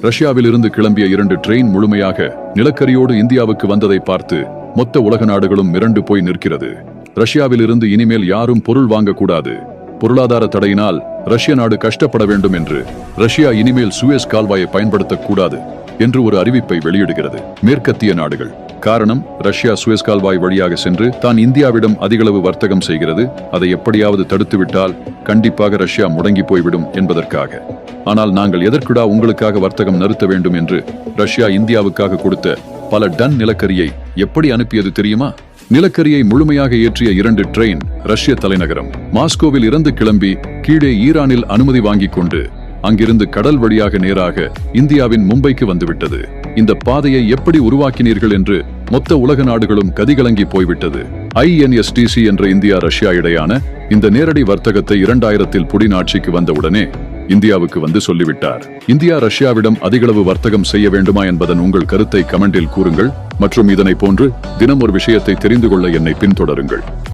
ரஷ்யாவிலிருந்து கிளம்பிய இரண்டு ட்ரெயின் முழுமையாக நிலக்கரியோடு இந்தியாவுக்கு வந்ததை பார்த்து மொத்த உலக நாடுகளும் மிரண்டு போய் நிற்கிறது. ரஷ்யாவிலிருந்து இனிமேல் யாரும் பொருள் வாங்கக்கூடாது. பொருளாதார தடையினால் ரஷ்ய நாடு கஷ்டப்பட வேண்டும் என்று ரஷ்யா இனிமேல் சுயஸ் கால்வாயை பயன்படுத்தக்கூடாது என்று ஒரு அறிவிப்பை வெளியிடுகிறது. மேற்கத்திய நாடுகள். காரணம் ரஷ்யா சுயஸ் கால்வாய் வழியாக சென்று தான் இந்தியாவிடம் அதிகளவு வர்த்தகம் செய்கிறது. அதை எப்படியாவது தடுத்துவிட்டால் கண்டிப்பாக ரஷ்யா முடங்கி போய்விடும் என்பதற்காக. ஆனால் நாங்கள் எதற்குடா உங்களுக்காக வர்த்தகம் நிறுத்த வேண்டும் என்று ரஷ்யா இந்தியாவுக்காக கொடுத்த பல டன் நிலக்கரியை எப்படி அனுப்பியது தெரியுமா? நிலக்கரியை முழுமையாக ஏற்றிய இரண்டு ட்ரெயின் ரஷ்ய தலைநகரம் மாஸ்கோவில் இருந்து கிளம்பி கீழே ஈரானில் அனுமதி வாங்கிக் கொண்டு அங்கிருந்து கடல் வழியாக நேராக இந்தியாவின் மும்பைக்கு வந்துவிட்டது. இந்த பாதையை எப்படி உருவாக்கினீர்கள் என்று மொத்த உலக நாடுகளும் கதிகலங்கி போய்விட்டது. ஐஎன்எஸ்டிசி என்ற இந்தியா ரஷ்யா இடையான இந்த நேரடி வர்த்தகத்தை இரண்டாயிரத்தில் புடிநாட்சிக்கு வந்தவுடனே இந்தியாவுக்கு வந்து சொல்லிவிட்டார். இந்தியா ரஷ்யாவிடம் அதிகளவு வர்த்தகம் செய்ய வேண்டுமா என்பதன் உங்கள் கருத்தை கமெண்டில் கூறுங்கள் மற்றும் இதனை போன்று தினம் ஒரு விஷயத்தை தெரிந்து கொள்ள என்னை பின்தொடருங்கள்.